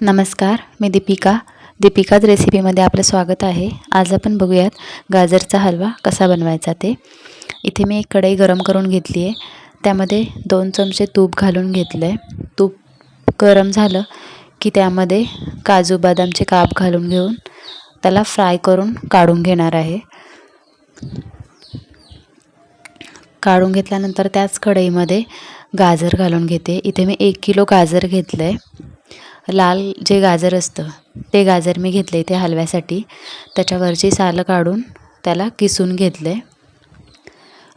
नमस्कार मी दीपिका. दीपिकाच रेसिपीमध्ये आपलं स्वागत आहे. आज आपण बघूयात गाजरचा हलवा कसा बनवायचा ते. इथे मी एक कढई गरम करून घेतली आहे. त्यामध्ये दोन चमचे तूप घालून घेतलं आहे तूप गरम झालं की त्यामध्ये काजू बदामचे काप घालून घेऊन त्याला फ्राय करून काढून घेणार आहे. काढून घेतल्यानंतर त्याच कढईमध्ये गाजर घालून घेते. इथे मी एक किलो गाजर घेतलं आहे लाल जे गाजर असतं ते गाजर मी घेतले इथे हलव्यासाठी. त्याच्यावरची सालं काढून त्याला किसून घेतले.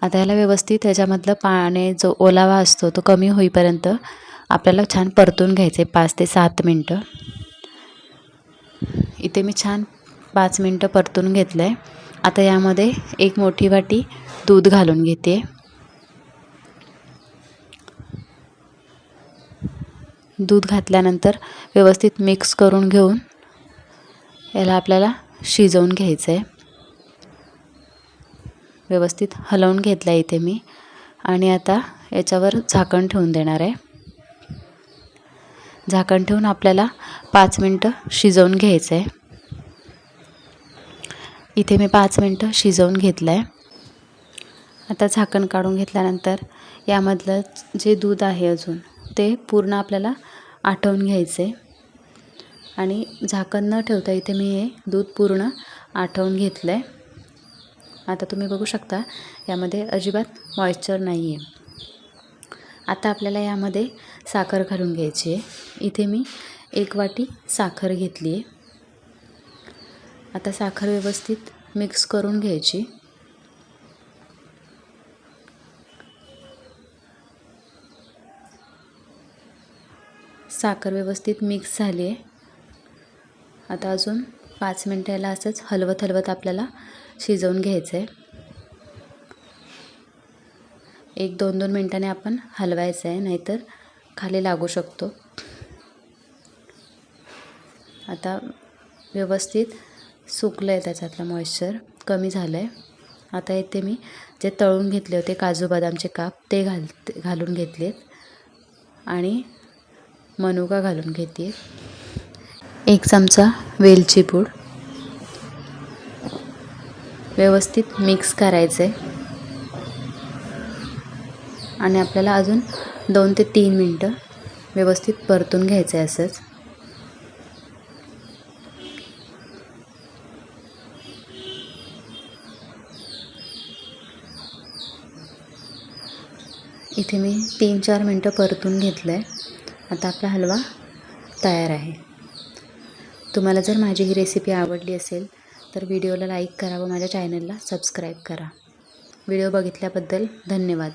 आता ह्याला व्यवस्थित त्याच्यामधलं पाणी जो ओलावा असतो तो कमी होईपर्यंत आपल्याला छान परतून घ्यायचे पाच ते सात मिनटं. इथे मी छान पाच मिनटं परतून घेतलं आहे आता यामध्ये एक मोठी वाटी दूध घालून घेते. दूध घातल्यानंतर व्यवस्थित मिक्स करून घेऊन याला आपल्याला शिजवून घ्यायचं आहे व्यवस्थित हलवून घेतलं आहे इथे मी. आणि आता याच्यावर झाकण ठेवून देणार आहे. झाकण ठेवून आपल्याला पाच मिनटं शिजवून घ्यायचं आहे इथे मी पाच मिनटं शिजवून घेतलं आहे आता झाकण काढून घेतल्यानंतर यामधलं जे दूध आहे अजून ते पूर्ण आपल्याला आटवून घ्यायचे. आणि झाकण न ठेवता इथे मी हे दूध पूर्ण आटवून घेतलं आहे आता तुम्ही बघू शकता यामध्ये अजिबात मॉइश्चर नाही आहे आता आपल्याला यामध्ये साखर घालून घ्यायची आहे. इथे मी एक वाटी साखर घेतली आहे आता साखर व्यवस्थित मिक्स करून घ्यायची. साखर व्यवस्थित मिक्स झाली आहे. आता अजून पाच मिनटं याला असंच हलवत हलवत आपल्याला शिजवून घ्यायचं आहे एक दोन दोन मिनटाने आपण हलवायचं आहे नाहीतर खाली लागू शकतो. आता व्यवस्थित सुकलं आहे त्याच्यातलं मॉइश्चर कमी झालं आहे आता इथे मी जे तळून घेतले होते काजू बदामचे काप ते घाल घालून घेतलेत. आणि मनुका घालून घेते. एक चमचा वेलची पूड. व्यवस्थित मिक्स करायचं. आहे आणि आपल्याला अजून दोन ते तीन मिनटं व्यवस्थित परतून घ्यायचं आहे असंच. इथे मी तीन चार मिनटं परतून घेतलं आहे आता आपला हलवा तयार आहे. तुम्हाला जर माझी ही रेसिपी आवडली असेल तर व्हिडिओला लाईक करा व माझ्या चॅनलला सबस्क्राईब करा. व्हिडिओ बघितल्याबद्दल धन्यवाद.